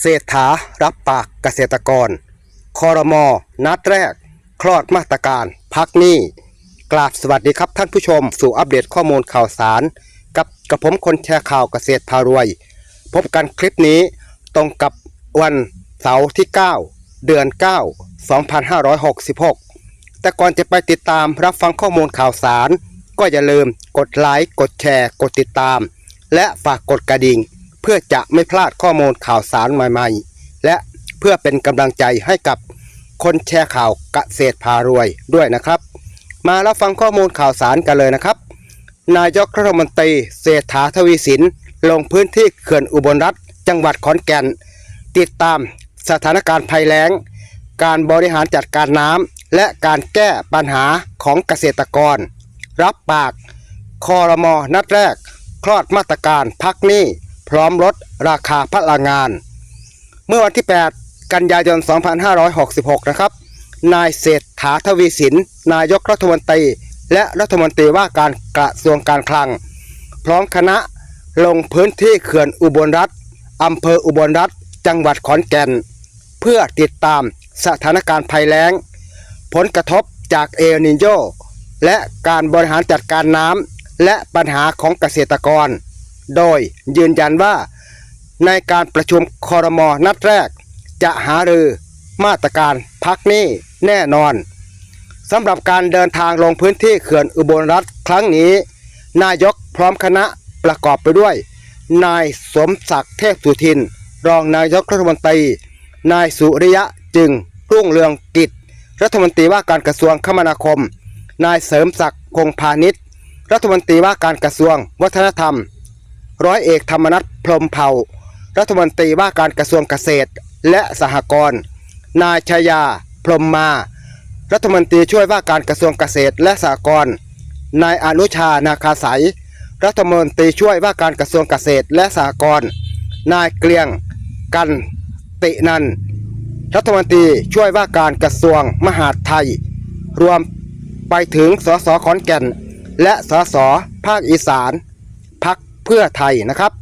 เศรษฐารับปากเกษตรกร คอรมอนัดแรก คลอดมาตรการ พักหนี้กราบสวัสดีครับท่านผู้ชม สู่อัปเดตข้อมูลข่าวสาร กับกระผมคนแชร์ข่าวเกษตรพารวย พบกันคลิปนี้ตรงกับวันเสาร์ที่ 9 เดือน 9 2566 แต่ก่อนจะไปติดตามรับฟังข้อมูลข่าวสาร ก็อย่าลืมกดไลค์กดแชร์ กดติดตาม และฝากกดกระดิ่ง เพื่อจะไม่พลาดข้อมูลข่าวสารใหม่ๆ และเพื่อเป็นกำลังใจให้กับคนแชร์ข่าวเกษตรพารวยด้วยนะครับ มารับฟังข้อมูลข่าวสารกันเลยนะครับ นายกรัฐมนตรีเศรษฐาทวีสิน ลงพื้นที่เขื่อนอุบลรัฐ จังหวัดขอนแก่น ติดตามสถานการณ์ภัยแล้ง การบริหารจัดการน้ำและการแก้ปัญหาของเกษตรกร รับปากคอรมอนัดแรก คลอดมาตรการพักหนี้ พร้อมลดราคาพลังงาน เมื่อวันที่ 8 กันยายน 2566 นะครับ นายเศรษฐาทวีสิน นายกรัฐมนตรี และรัฐมนตรีว่าการกระทรวงการคลัง พร้อมคณะลงพื้นที่เขื่อนอุบลรัฐอำเภออุบลรัฐ จังหวัดขอนแก่น เพื่อติดตามสถานการณ์ภัยแล้ง ผลกระทบจากเอลนิโยและการบริหารจัดการน้ำและปัญหาของเกษตรกร โดยยืนยันว่า ในการประชุมคอรมอนัดแรก จะหารือมาตรการพักหนี้แน่นอนสำหรับการเดินทางลงพื้นที่เขื่อนอุบลรัฐครั้งนี้ นายกพร้อมคณะประกอบไปด้วย นายสมศักดิ์เทพสุทิน รองนายกรัฐมนตรี นายสุริยะจึงรุ่งเรืองกิจ รัฐมนตรีว่าการกระทรวงคมนาคม นายเสริมศักดิ์คงพาณิชย์ รัฐมนตรีว่าการกระทรวงวัฒนธรรม ร้อยเอกธรรมนัฐพรมเผ่า รัฐมนตรีว่าการกระทรวงเกษตรและสหกรณ์ นายชยา พรมมา รัฐมนตรีช่วยว่าการกระทรวงเกษตรและสหกรณ์ นายอนุชา นาคาสายรัฐมนตรีช่วยว่าการกระทรวงเกษตรและสหกรณ์ นายเกลียง กันตินัน รัฐมนตรีช่วยว่าการกระทรวงมหาดไทย รวมไปถึงสสขอนแก่น และสสภาคอีสาน เพื่อไทยนะครับ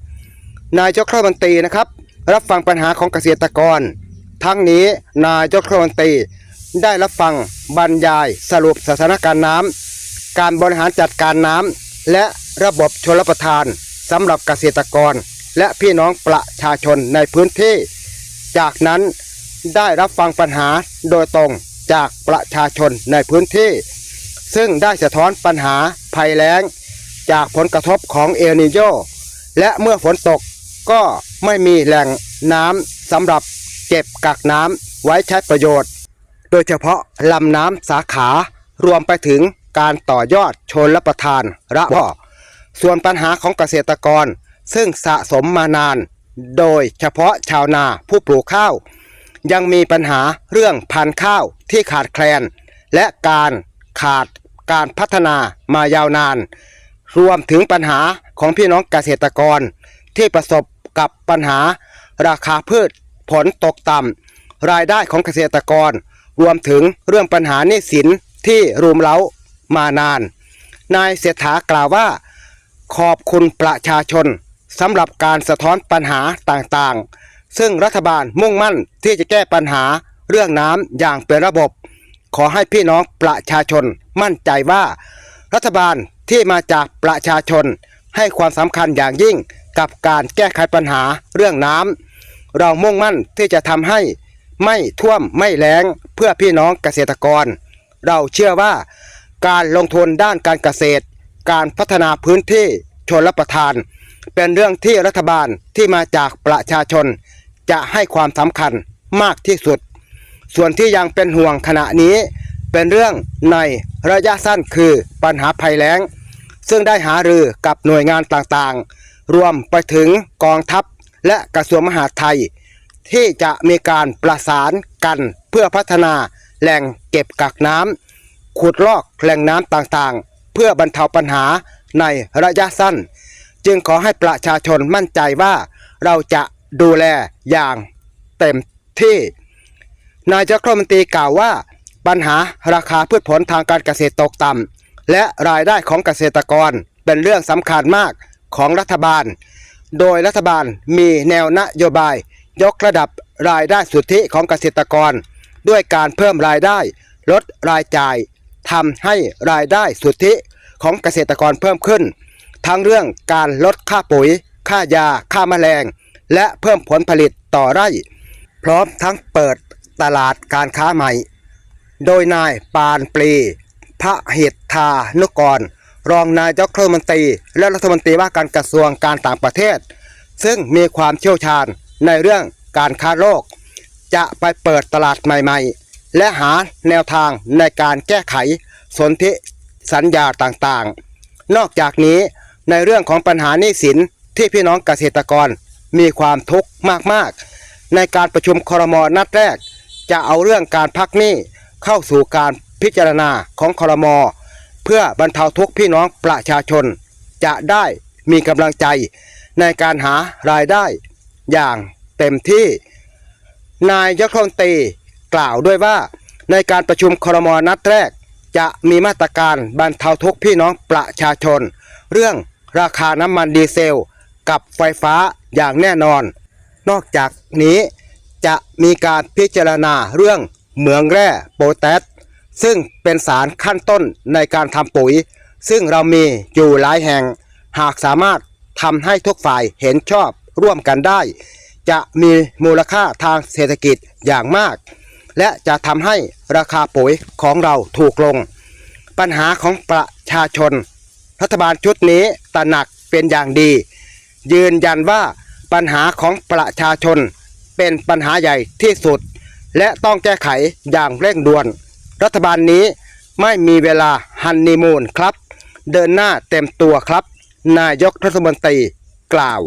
นายกรัฐมนตรีนะครับ รับฟังปัญหาของเกษตรกร ทั้งนี้นายกรัฐมนตรีได้รับฟังบรรยายสรุปสถานการณ์น้ำการบริหารจัดการน้ำและระบบชลประทานสำหรับเกษตรกร และพี่น้องประชาชนในพื้นที่ จากนั้นได้รับฟังปัญหาโดยตรงจากประชาชนในพื้นที่ ซึ่งได้สะท้อนปัญหาภัยแล้ง จากผลกระทบของเอลนิโยและเมื่อฝนตกก็ไม่มีแหล่งน้ำสำหรับเก็บกักน้ำไว้ใช้ประโยชน์ โดยเฉพาะลำน้ำสาขารวมไปถึงการต่อยอดชนรับประทานระบ่อส่วนปัญหาของเกษตรกรซึ่งสะสมมานาน โดยเฉพาะชาวนาผู้ปลูกข้าว ยังมีปัญหาเรื่องพันธุ์ข้าวที่ขาดแคลน และการขาดการพัฒนามายาวนาน รวมถึงปัญหาของพี่น้องเกษตรกร ที่ประสบกับปัญหา ราคาพืชผลตกต่ำรายได้ของเกษตรกร รวมถึงเรื่องปัญหาหนี้สินที่รุมเร้ามานาน นายเศรษฐากล่าวว่า ขอบคุณประชาชนสำหรับการสะท้อนปัญหาต่างๆ ซึ่งรัฐบาลมุ่งมั่นที่จะแก้ปัญหาเรื่องน้ำอย่างเป็นระบบ ขอให้พี่น้องประชาชนมั่นใจว่า รัฐบาล ที่มาจากประชาชน ให้ความสำคัญอย่างยิ่งกับการแก้ไขปัญหาเรื่องน้ำเรามุ่งมั่นที่จะทำให้ไม่ท่วมไม่แล้งเพื่อพี่น้องเกษตรกร เราเชื่อว่า การลงทุนด้านการเกษตร การพัฒนาพื้นที่ชนรับประทาน เป็นเรื่องที่รัฐบาลที่มาจากประชาชน จะให้ความสำคัญมากที่สุด ส่วนที่ยังเป็นห่วงขณะนี้ เป็นเรื่องในระยะสั้นคือปัญหาภัยแล้ง ซึ่งได้หารือกับหน่วยงานต่างๆ รวมไปถึงกองทัพและกระทรวงมหาดไทย ที่จะมีการประสานกันเพื่อพัฒนาแหล่งเก็บกักน้ำขุดลอกแหล่งน้ำต่างๆ เพื่อบรรเทาปัญหาในระยะสั้น จึงขอให้ประชาชนมั่นใจว่าเราจะดูแลอย่างเต็มที่ นายกรมนตรีกล่าวว่า ปัญหาราคาพืชผลทางการเกษตรตกต่ำ และรายได้ของเกษตรกรเป็นเรื่องสำคัญมากของรัฐบาล โดยรัฐบาลมีแนวนโยบาย ยกระดับรายได้สุทธิของเกษตรกร ด้วยการเพิ่มรายได้ ลดรายจ่ายทำให้รายได้สุทธิของเกษตรกรเพิ่มขึ้น ทั้งเรื่องการลดค่าปุ๋ย ค่ายา ค่าแมลง และเพิ่มผลผลิตต่อไร่ พร้อมทั้งเปิดตลาดการค้าใหม่ โดยนายปานปรี พระเหตธานุกร รองนายกรัฐมนตรี และรัฐมนตรีว่าการกระทรวงการต่างประเทศ ซึ่งมีความเชี่ยวชาญในเรื่องการค้าโลก จะไปเปิดตลาดใหม่ๆ และหาแนวทางในการแก้ไขสนธิสัญญาต่างๆ นอกจากนี้ในเรื่องของปัญหาหนี้สินที่พี่น้องเกษตรกรมีความทุกข์มากๆ ในการประชุมครมนัดแรก จะเอาเรื่องการพักหนี้เข้าสู่การ พิจารณาของคอรมอเพื่อบรรเทาทุกข์พี่น้องประชาชน จะได้มีกำลังใจในการหารายได้อย่างเต็มที่ นายยกรัฐมนตรีกล่าวด้วยว่า ในการประชุมคอรมอนัดแรก จะมีมาตรการบรรเทาทุกข์พี่น้องประชาชน เรื่องราคาน้ำมันดีเซล กับไฟฟ้าอย่างแน่นอน นอกจากนี้จะมีการพิจารณาเรื่องเหมืองแร่โปแทส ซึ่งเป็นสารขั้นต้นในการทำปุ๋ย ซึ่งเรามีอยู่หลายแห่ง หากสามารถทำให้ทุกฝ่ายเห็นชอบร่วมกันได้ จะมีมูลค่าทางเศรษฐกิจอย่างมาก และจะทำให้ราคาปุ๋ยของเราถูกลง ปัญหาของประชาชน รัฐบาลชุดนี้ตระหนักเป็นอย่างดี ยืนยันว่าปัญหาของประชาชนเป็นปัญหาใหญ่ที่สุด และต้องแก้ไขอย่างเร่งด่วน รัฐบาลนี้ไม่มีเวลาฮันนีมูนครับ เดินหน้าเต็มตัวครับ นายกรัฐมนตรีกล่าว